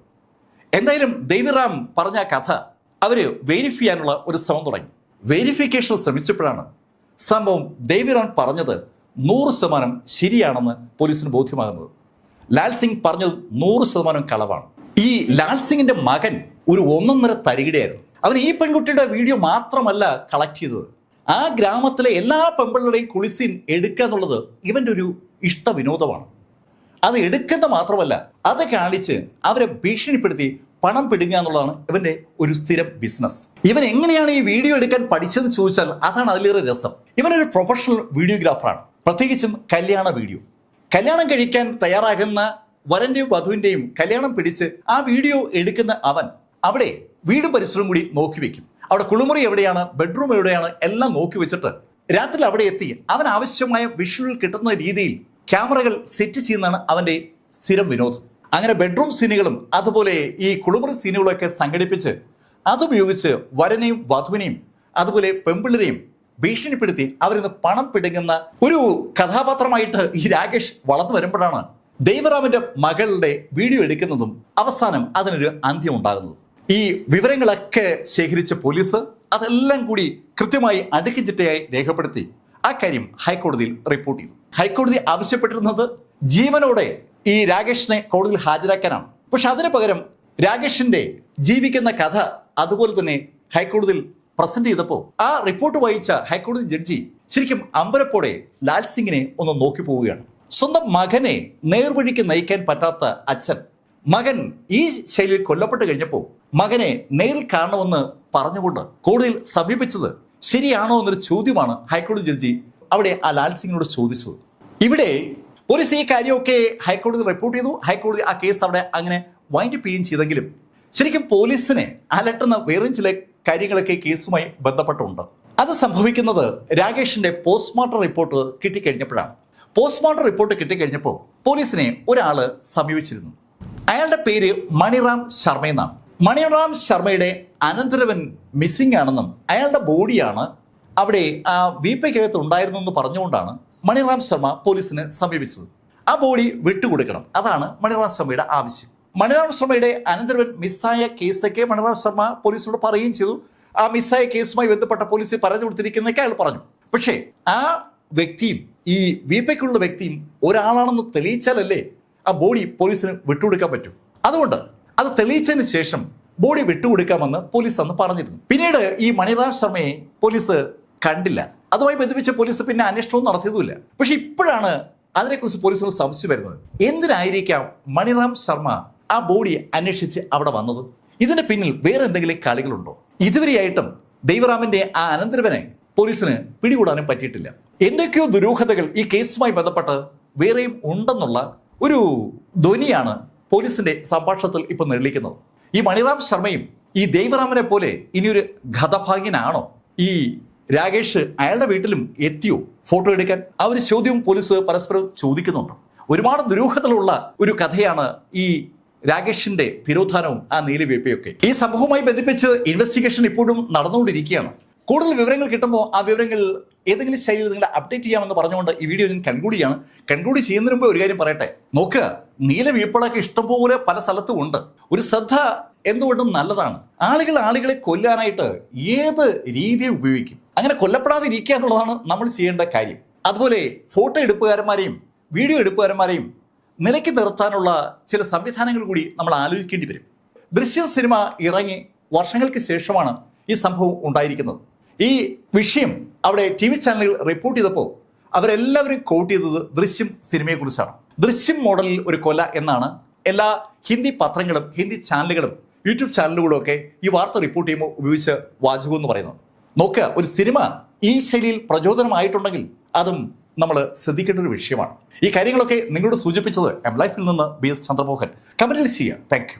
എന്തായാലും ദേവിറാം പറഞ്ഞ കഥ അവർ വെരിഫൈ ചെയ്യാനുള്ള ഒരു ശ്രമം തുടങ്ങി. വെരിഫിക്കേഷൻ ശ്രമിച്ചപ്പോഴാണ് സംഭവം ദേവിറാം പറഞ്ഞത് നൂറ് ശതമാനം ശരിയാണെന്ന് പോലീസിന് ബോധ്യമാകുന്നത്. ലാൽ സിംഗ് പറഞ്ഞത് നൂറ് ശതമാനം കളവാണ്. ഈ ലാൽ സിംഗിന്റെ മകൻ ഒരു ഒന്നൊന്നര തരികിടയായിരുന്നു. അവൻ ഈ പെൺകുട്ടിയുടെ വീഡിയോ മാത്രമല്ല കളക്ട് ചെയ്തത്. ആ ഗ്രാമത്തിലെ എല്ലാ പെമ്പിളുടെയും കുളിസിൻ എടുക്കുക എന്നുള്ളത് ഇവന്റെ ഒരു ഇഷ്ട വിനോദമാണ്. അത് എടുക്കുന്ന മാത്രമല്ല അത് കാണിച്ച് അവരെ ഭീഷണിപ്പെടുത്തി പണം പിടുങ്ങുക എന്നുള്ളതാണ് ഇവന്റെ ഒരു സ്ഥിരം ബിസിനസ്. ഇവൻ എങ്ങനെയാണ് ഈ വീഡിയോ എടുക്കാൻ പഠിച്ചതെന്ന് ചോദിച്ചാൽ അതാണ് അതിലേറെ രസം. ഇവനൊരു പ്രൊഫഷണൽ വീഡിയോഗ്രാഫറാണ് പ്രത്യേകിച്ചും കല്യാണ വീഡിയോ. കല്യാണം കഴിക്കാൻ തയ്യാറാകുന്ന വരന്റെയും വധുവിന്റെയും കല്യാണം പിടിച്ച് ആ വീഡിയോ എടുക്കുന്ന അവൻ അവിടെ വീടും പരിസരവും കൂടി നോക്കി വെക്കും. അവിടെ കുളിമുറി എവിടെയാണ്? ബെഡ്റൂം എവിടെയാണ്? എല്ലാം നോക്കി വെച്ചിട്ട് രാത്രി അവിടെ എത്തി. അവൻ ആവശ്യമായ വിഷ്വൽ കിട്ടുന്ന രീതിയിൽ ക്യാമറകൾ സെറ്റ് ചെയ്യുന്നതാണ് അവന്റെ സ്ഥിരം വിനോദം. അങ്ങനെ ബെഡ്റൂം സീനുകളും അതുപോലെ ഈ കുളിമുറി സീനുകളൊക്കെ സംഘടിപ്പിച്ച് അതുപയോഗിച്ച് വരനെയും വധുവിനെയും അതുപോലെ പെമ്പിള്ളരെയും ഭീഷണിപ്പെടുത്തി അവരിന്ന് പണം പിടുങ്ങുന്ന ഒരു കഥാപാത്രമായിട്ട് ഈ രാകേഷ് വളർന്നു വരുമ്പോഴാണ് ദൈവറാമിന്റെ മകളുടെ വീഡിയോ എടുക്കുന്നതും അവസാനം അതിനൊരു അന്ത്യം ഉണ്ടാകുന്നതും. ഈ വിവരങ്ങളൊക്കെ ശേഖരിച്ച പോലീസ് അതെല്ലാം കൂടി കൃത്യമായി അടുക്കി ചിട്ടയായി രേഖപ്പെടുത്തി ആ കാര്യം ഹൈക്കോടതിയിൽ റിപ്പോർട്ട് ചെയ്തു. ഹൈക്കോടതി ആവശ്യപ്പെട്ടിരുന്നത് ജീവനോടെ ഈ രാകേഷിനെ കോടതിയിൽ ഹാജരാക്കാനാണ്. പക്ഷെ അതിന് പകരം രാകേഷിന്റെ ജീവിക്കുന്ന കഥ അതുപോലെ തന്നെ ഹൈക്കോടതിയിൽ പ്രസന്റ് ചെയ്തപ്പോൾ ആ റിപ്പോർട്ട് വായിച്ച ഹൈക്കോടതി ജഡ്ജി ശരിക്കും അമ്പരപ്പോടെ ലാൽ സിംഗിനെ ഒന്ന് നോക്കി പോവുകയാണ്. സ്വന്തം മകനെ നേർവഴിക്ക് നയിക്കാൻ പറ്റാത്ത അച്ഛൻ. മകൻ ഈ ശൈലിയിൽ കൊല്ലപ്പെട്ട് കഴിഞ്ഞപ്പോൾ മകനെ നേരിൽ കാണണമെന്ന് പറഞ്ഞുകൊണ്ട് കോടതിയിൽ സമീപിച്ചത് ശരിയാണോ എന്നൊരു ചോദ്യമാണ് ഹൈക്കോടതി ജഡ്ജി അവിടെ ആ ലാൽ സിംഗിനോട് ചോദിച്ചത്. ഇവിടെ പോലീസ് ഈ കാര്യമൊക്കെ ഹൈക്കോടതി റിപ്പോർട്ട് ചെയ്തു. ഹൈക്കോടതി ആ കേസ് അവിടെ അങ്ങനെ വൈൻഡ് അപ്പ് ചെയ്യുകയും ചെയ്തെങ്കിലും ശരിക്കും പോലീസിനെ അലട്ടുന്ന വേറെ ചില കാര്യങ്ങളൊക്കെ കേസുമായി ബന്ധപ്പെട്ടുണ്ട്. അത് സംഭവിക്കുന്നത് രാകേഷിന്റെ പോസ്റ്റ്മോർട്ടം റിപ്പോർട്ട് കിട്ടിക്കഴിഞ്ഞപ്പോഴാണ്. പോസ്റ്റ്മോർട്ടം റിപ്പോർട്ട് കിട്ടിക്കഴിഞ്ഞപ്പോൾ പോലീസിനെ ഒരാൾ സമീപിച്ചിരുന്നു. അയാളുടെ പേര് മണിറാം ശർമ്മ എന്നാണ്. മണിറാം ശർമ്മയുടെ അനന്തരവൻ മിസ്സിംഗ് ആണെന്നും അയാളുടെ ബോഡിയാണ് അവിടെ ആ വീപ്പയ്ക്കകത്ത് ഉണ്ടായിരുന്നു എന്ന് പറഞ്ഞുകൊണ്ടാണ് മണിറാം ശർമ്മ പോലീസിനെ സമീപിച്ചത്. ആ ബോഡി വിട്ടുകൊടുക്കണം. അതാണ് മണിറാം ശർമ്മയുടെ ആവശ്യം. മണിറാം ശർമ്മയുടെ അനന്തരവൻ മിസ്സായ കേസൊക്കെ മണിറാം ശർമ്മ പോലീസിനോട് പറയുകയും ചെയ്തു. ആ മിസ്സായ കേസുമായി ബന്ധപ്പെട്ട പോലീസ് പറഞ്ഞു കൊടുത്തിരിക്കുന്നതൊക്കെ അയാൾ പറഞ്ഞു. പക്ഷേ ആ വ്യക്തിയും ഈ വീപ്പയ്ക്കുള്ള വ്യക്തിയും ഒരാളാണെന്ന് തെളിയിച്ചാലല്ലേ ആ ബോഡി പോലീസിന് വിട്ടുകൊടുക്കാൻ പറ്റും. അതുകൊണ്ട് അത് തെളിയിച്ചതിന് ശേഷം ബോഡി വിട്ടുകൊടുക്കാമെന്ന് പോലീസ് അന്ന് പറഞ്ഞിരുന്നു. പിന്നീട് ഈ മണിറാം ശർമ്മയെ പോലീസ് കണ്ടില്ല. അതുമായി ബന്ധിപ്പിച്ച് പോലീസ് പിന്നെ അന്വേഷണവും നടത്തിയതുമില്ല. പക്ഷെ ഇപ്പോഴാണ് അതിനെക്കുറിച്ച് പോലീസിന് സംശയം വരുന്നത്. എന്തിനായിരിക്കാം മണിറാം ശർമ്മ ആ ബോഡി അന്വേഷിച്ച് അവിടെ വന്നത്? ഇതിന് പിന്നിൽ വേറെ എന്തെങ്കിലും കളികളുണ്ടോ? ഇതുവരെയായിട്ടും ദൈവറാമിന്റെ ആ അനന്തരവനെ പോലീസിന് പിടികൂടാനും പറ്റിയിട്ടില്ല. എന്തൊക്കെയോ ദുരൂഹതകൾ ഈ കേസുമായി ബന്ധപ്പെട്ട് വേറെയും ഉണ്ടെന്നുള്ള ഒരു ധ്വനിയാണ് പോലീസിന്റെ സംഭാഷണത്തിൽ ഇപ്പൊ നെള്ളിക്കുന്നത് ഈ മണിറാം ശർമ്മയും ഈ ദൈവറാമനെ പോലെ ഇനിയൊരു ഘതഭാഗ്യനാണോ ഈ രാകേഷ് അയാളുടെ വീട്ടിലും എത്തിയോ? ഫോട്ടോ എടുക്കാൻ ആ ഒരു ചോദ്യവും പോലീസ് പരസ്പരം ചോദിക്കുന്നുണ്ട്. ഒരുപാട് ദുരൂഹതകളുള്ള ഒരു കഥയാണ് ഈ രാകേഷിന്റെ തിരോധാനവും ആ നീലവേപ്പയൊക്കെ. ഈ സംഭവവുമായി ബന്ധിപ്പിച്ച് ഇൻവെസ്റ്റിഗേഷൻ ഇപ്പോഴും നടന്നുകൊണ്ടിരിക്കുകയാണ്. കൂടുതൽ വിവരങ്ങൾ കിട്ടുമ്പോൾ ആ വിവരങ്ങൾ ഏതെങ്കിലും ശൈലിയിൽ നിങ്ങളെ അപ്ഡേറ്റ് ചെയ്യാമെന്ന് പറഞ്ഞുകൊണ്ട് ഈ വീഡിയോ ഞാൻ കൺക്ലൂഡ് ചെയ്യാണ്. കൺക്ലൂഡ് ചെയ്യുന്നതിന് മുമ്പ് ഒരു കാര്യം പറയട്ടെ? നോക്കുക നീല വീപ്പളൊക്കെ ഇഷ്ടംപോലെ പല സ്ഥലത്തും ഉണ്ട്. ഒരു ശ്രദ്ധ എന്തുകൊണ്ടും നല്ലതാണ്. ആളുകൾ ആളുകളെ കൊല്ലാനായിട്ട് ഏത് രീതി ഉപയോഗിക്കും? അങ്ങനെ കൊല്ലപ്പെടാതെ ഇരിക്കുക എന്നുള്ളതാണ് നമ്മൾ ചെയ്യേണ്ട കാര്യം. അതുപോലെ ഫോട്ടോ എടുപ്പുകാരന്മാരെയും വീഡിയോ എടുപ്പുകാരന്മാരെയും നിലയ്ക്ക് നിർത്താനുള്ള ചില സംവിധാനങ്ങൾ കൂടി നമ്മൾ ആലോചിക്കേണ്ടി വരും. ദൃശ്യ സിനിമ ഇറങ്ങി വർഷങ്ങൾക്ക് ശേഷമാണ് ഈ സംഭവം ഉണ്ടായിരിക്കുന്നത്. ഈ വിഷയം അവിടെ ടി വി ചാനലുകൾ റിപ്പോർട്ട് ചെയ്തപ്പോൾ അവരെല്ലാവരും കോട്ട് ചെയ്തത് ദൃശ്യം സിനിമയെക്കുറിച്ചാണ് ദൃശ്യം മോഡലിൽ ഒരു കൊല എന്നാണ് എല്ലാ ഹിന്ദി പത്രങ്ങളും ഹിന്ദി ചാനലുകളും യൂട്യൂബ് ചാനലുകളും ഒക്കെ ഈ വാർത്ത റിപ്പോർട്ട് ചെയ്യുമ്പോൾ ഉപയോഗിച്ച വാചകം എന്ന് പറയുന്നത്. നോക്കുക ഒരു സിനിമ ഈ ശൈലിയിൽ പ്രചോദനമായിട്ടുണ്ടെങ്കിൽ അതും നമ്മൾ ശ്രദ്ധിക്കേണ്ട ഒരു വിഷയമാണ്. ഈ കാര്യങ്ങളൊക്കെ നിങ്ങളോട് സൂചിപ്പിച്ചത് എം ലൈഫിൽ നിന്ന് ബി എസ് ചന്ദ്രമോഹൻ. കമന്റിൽ ചെയ്യുക. താങ്ക്